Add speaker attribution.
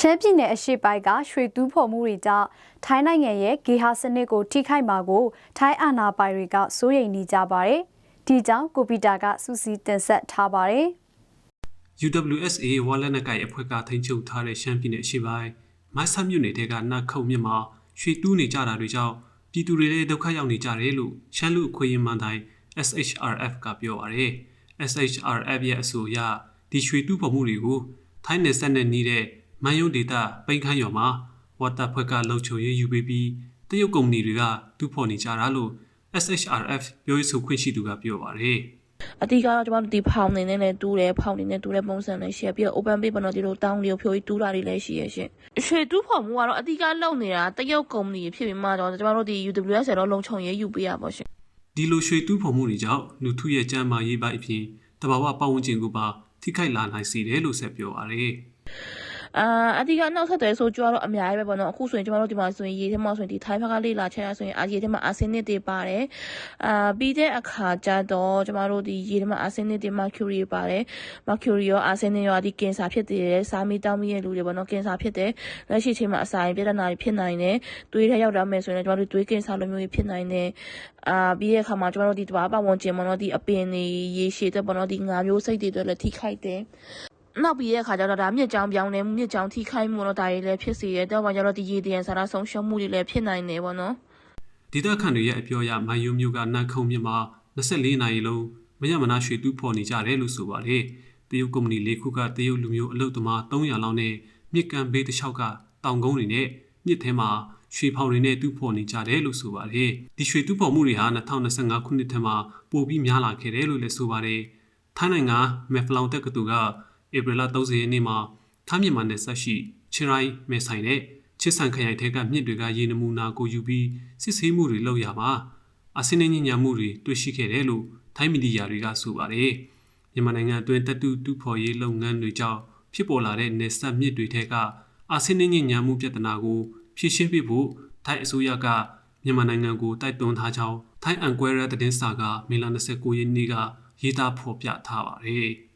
Speaker 1: ရှမ်းပြည်နယ်အရှေ့ပိုင်းကရွှေတူးဖော်မှုတွေကြောင့်ထိုင်းနိုင်ငံရဲ့ဂေဟာစနစ်ကိုထိခိုက်မှာကို ထိုင်းအာဏာပိုင်တွေကစိုးရိမ်နေကြပါတယ်။ဒီကြောင့်ကိုပီတာကစူးစီးတင်ဆက်ထားပါတယ်။
Speaker 2: UWSA ဝါလက်နက်ကိုင်အဖွဲ့ကထိန်းချုပ်ထားတဲ့ရှမ်းပြည်နယ်အရှေ့ပိုင်းမိုင်းဆမြို့နယ်တဲကနတ်ခုံမြစ်မှာရွှေတူးနေကြတာတွေကြောင့်ပြည်သူတွေလည်းဒုက္ခရောက်နေကြတယ်လို့ရှမ်းလူအခွင့်အရေးမှန်တိုင်း SHRF ကပြောပါရယ် SHRF ရဲ့အဆိုအရဒီရွှေတူးဖော်မှုတွေကိုထိုင်းနယ်စပ်နဲ့နှီးတဲ့ မန်ယုံဒေတာပိန်ခန်းရွာမှာဝါတာဖွဲ့ကလှုပ်ချုံရေးယူပေးပြီးတရုတ်ကုမ္ပဏီတွေကတူးဖော်နေကြတာလို့ SHRF ပြောရေးဆိုခွင့်ရှိသူကပြောပါရယ်
Speaker 3: အတိကတော့ကျမတို့ဒီဖောင်နေနဲ့လည်းတူးတယ်ဖောင်နေနဲ့တူးတဲ့ပုံစံလည်းရှိရပြီးတော့ open page ပေါ်တော့ဒီလိုတောင်းလေးကိုဖြိုးပြီးတူးတာတွေလည်းရှိရရှင်ရွှေတူးဖော်မှုကတော့အတိကလုံနေတာတရုတ်ကုမ္ပဏီဖြစ်ပြီးမှတော့ကျမတို့ဒီ UWS တော့လုံချုံရေးယူပေးရပါရှင်
Speaker 2: ဒီလိုရွှေတူးဖော်မှုတွေကြောင့်လူထုရဲ့ကြမ်းမာရေးပိုင်းအပြင်တဘာဝပတ်ဝန်းကျင်ကိုပါထိခိုက်လာနိုင်စေတယ်လို့ဆက်ပြောပါရယ်
Speaker 3: အာအတိကနောက်ဆက်တွဲဆိုကြတော့အများကြီးပဲပေါ့နော်အခုဆိုရင်ကျမတို့ဒီမှာဆိုရင်ရေထဲမှာဆိုရင်ဒီထိုင်းဘက်ကလေ့လာချက်ရဆိုရင်အာရေထဲမှာအာဆင်းနစ်တွေပါတယ်အာပြီးတဲ့အခါကျတော့ကျမတို့ဒီရေထဲမှာအာဆင်းနစ်တွေ mercury ပါတယ် mercury ရောအာဆင်းနစ်ရောဒီကင်ဆာဖြစ်တယ်စားမီတောင်းမီရဲ့လူတွေပေါ့နော်ကင်ဆာဖြစ်တယ်လက်ရှိချိန်မှာအစာရင်ပြဿနာတွေဖြစ်နိုင်တယ်သွေးထဲရောက်လာမယ်ဆိုရင်ကျမတို့သွေးကင်ဆာလိုမျိုးတွေဖြစ်နိုင်တယ်အာပြီးတဲ့အခါမှာကျမတို့ဒီတဘာပတ်ဝန်းကျင်ပေါ့နော်ဒီအပင်တွေရေရှည်တဲ့ပေါ့နော်ဒီငါမျိုးစိတ်တွေအတွက်လည်းထိခိုက်တယ် နောက်ပြီးတဲ့အခါကျတော့ဒါမြစ်ကြောင်ပြောင်းနေမှုမြစ်ကြောင်ထိခိုက်မှုတော့ဒါတွေလည်းဖြစ်စေရတော့ဘာကြတော့ဒီရေတရန်စာရဆုံးရှုံးမှုတွေလည်းဖြစ်နိုင်တယ်ပေါ့နော်
Speaker 2: ဒေသခံတွေရဲ့အပြောအရမန်ယုံမျိုးကနတ်ခုံမြစ်မှာ24နာရီလုံးမရမနာရွှေတူးဖော်နေကြတယ်လို့ဆိုပါတယ်တရုတ်ကုမ္ပဏီလေးခုကတရုတ်လူမျိုးအလုပ်သမား300လောက်နဲ့မြစ်ကန်ဘေးတစ်လျှောက်ကတောင်ကုန်းတွေနဲ့မြစ်ထဲမှာရွှေဖောင်တွေနဲ့တူးဖော်နေကြတယ်လို့ဆိုပါတယ်ဒီရွှေတူးဖော်မှုတွေဟာ2025ခုနှစ်ထဲမှာပိုပြီးများလာခဲ့တယ်လို့လည်းဆိုပါတယ်ထိုင်းနိုင်ငံမဲဖလောင်တက္ကသိုလ်က ဧပြီလ30ရက်နေ့မှာထိုင်းမြန်မာနယ်စပ်ရှိချင်းရိုင်းမဲဆိုင်နဲ့ချစ်ဆန်ခရိုင်ထဲကမြစ်တွေကရေနမူနာကိုယူပြီးစစ်ဆေးမှုတွေလုပ်ရမှာအစင်းနဲ့ညညာမှုတွေတွေ့ရှိခဲ့တယ်လို့ထိုင်းမီဒီယာတွေကဆိုပါတယ်မြန်မာနိုင်ငံအတွင်းတပ်တူတူဖော်ရေးလုပ်ငန်းတွေကြောင့်ဖြစ်ပေါ်လာတဲ့နယ်စပ်မြစ်တွေထဲကအစင်းနဲ့ညညာမှုပြဿနာကိုဖြေရှင်းပေးဖို့ထိုင်းအစိုးရကမြန်မာနိုင်ငံကိုတိုက်တွန်းထားကြောင်းထိုင်းအန်ကွဲရသတင်းစာကမေလ29ရက်နေ့ကရေးသားဖော်ပြထားပါတယ်။